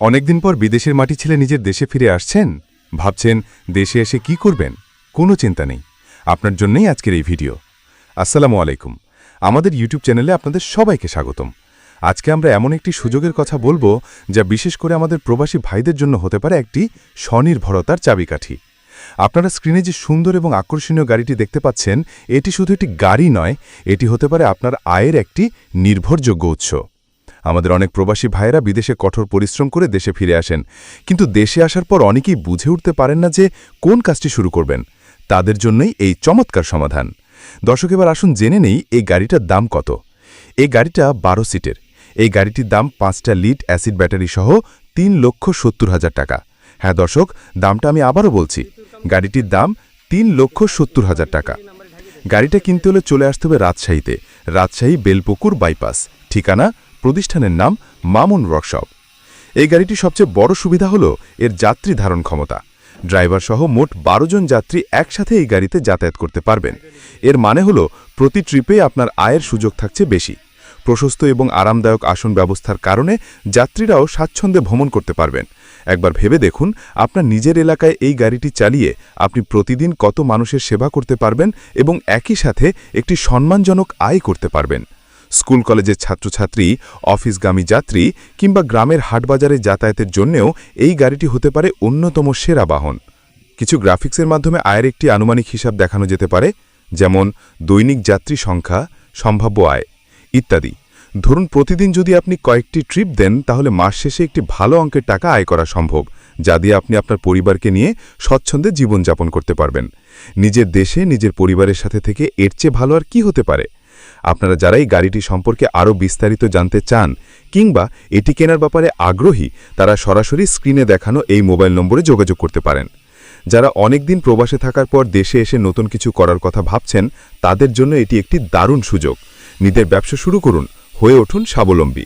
অনেকদিন পর বিদেশের মাটি ছেলে নিজের দেশে ফিরে আসছেন? ভাবছেন, দেশে এসে কি করবেন? কোনো চিন্তা নেই। আপনার জন্যই আজকের এই ভিডিও। আসসালামু আলাইকুম। আমাদের ইউটিউব চ্যানেলে আপনাদের সবাইকে স্বাগতম। আজকে আমরা এমন একটি সুযোগের কথা বলব, যা বিশেষ করে আমাদের প্রবাসী ভাইদের জন্য হতে পারে একটি স্বনির্ভরতার চাবিকাঠি। আপনারা স্ক্রিনে যে সুন্দর এবং আকর্ষণীয় গাড়িটি দেখতে পাচ্ছেন, এটি শুধু একটি গাড়ি নয়, এটি হতে পারে আপনার আয়ের একটি নির্ভরযোগ্য উৎস। আমাদের অনেক প্রবাসী ভাইয়েরা বিদেশে কঠোর পরিশ্রম করে দেশে ফিরে আসেন। কিন্তু দেশে আসার পর অনেকেই বুঝে উঠতে পারেন না যে কোন কাজটি শুরু করবেন। তাদের জন্যই এই চমৎকার সমাধান। দর্শক, এবার আসুন জেনে নেই এই গাড়িটার দাম কত। এই গাড়িটা বারো সিটের। এই গাড়িটির দাম পাঁচটা লিড অ্যাসিড ব্যাটারি সহ তিন লক্ষ সত্তর হাজার টাকা। হ্যাঁ দর্শক, দামটা আমি আবারও বলছি। গাড়িটির দাম তিন লক্ষ সত্তর হাজার টাকা। গাড়িটা কিনতে হলে চলে আসতে হবে রাজশাহীতে। রাজশাহী বেলপুকুর বাইপাস। ঠিকানা প্রতিষ্ঠানের নাম মামুন ওয়ার্কশপ। এই গাড়িটি সবচেয়ে বড় সুবিধা হল এর যাত্রী ধারণ ক্ষমতা। ড্রাইভার সহ মোট বারো জন যাত্রী একসাথে এই গাড়িতে যাতায়াত করতে পারবেন। এর মানে হল প্রতি ট্রিপে আপনার আয়ের সুযোগ থাকছে বেশি। প্রশস্ত এবং আরামদায়ক আসন ব্যবস্থার কারণে যাত্রীরাও স্বাচ্ছন্দ্যে ভ্রমণ করতে পারবেন। একবার ভেবে দেখুন আপনার নিজের এলাকায় এই গাড়িটি চালিয়ে আপনি প্রতিদিন কত মানুষের সেবা করতে পারবেন এবং একই সাথে একটি সম্মানজনক আয় করতে পারবেন। স্কুল কলেজের ছাত্রছাত্রী, অফিসগামী যাত্রী কিংবা গ্রামের হাটবাজারে যাতায়াতের জন্যেও এই গাড়িটি হতে পারে অন্যতম সেরা বাহন। কিছু গ্রাফিক্সের মাধ্যমে আয়ের একটি আনুমানিক হিসাব দেখানো যেতে পারে, যেমন দৈনিক যাত্রী সংখ্যা, সম্ভাব্য আয়, ইত্যাদি। ধরুন প্রতিদিন যদি আপনি কয়েকটি ট্রিপ দেন, তাহলে মাস শেষে একটি ভালো অঙ্কের টাকা আয় করা সম্ভব, যা দিয়ে আপনি আপনার পরিবারকে নিয়ে স্বচ্ছন্দে জীবনযাপন করতে পারবেন। নিজের দেশে, নিজের পরিবারের সাথে থেকে এর চেয়ে ভালো আর কি হতে পারে? আপনারা যারাই গাড়িটি সম্পর্কে আরও বিস্তারিত জানতে চান কিংবা এটি কেনার ব্যাপারে আগ্রহী, তারা সরাসরি স্ক্রিনে দেখানো এই মোবাইল নম্বরে যোগাযোগ করতে পারেন। যারা অনেকদিন প্রবাসে থাকার পর দেশে এসে নতুন কিছু করার কথা ভাবছেন, তাদের জন্য এটি একটি দারুণ সুযোগ। নিজের ব্যবসা শুরু করুন, হয়ে উঠুন স্বাবলম্বী।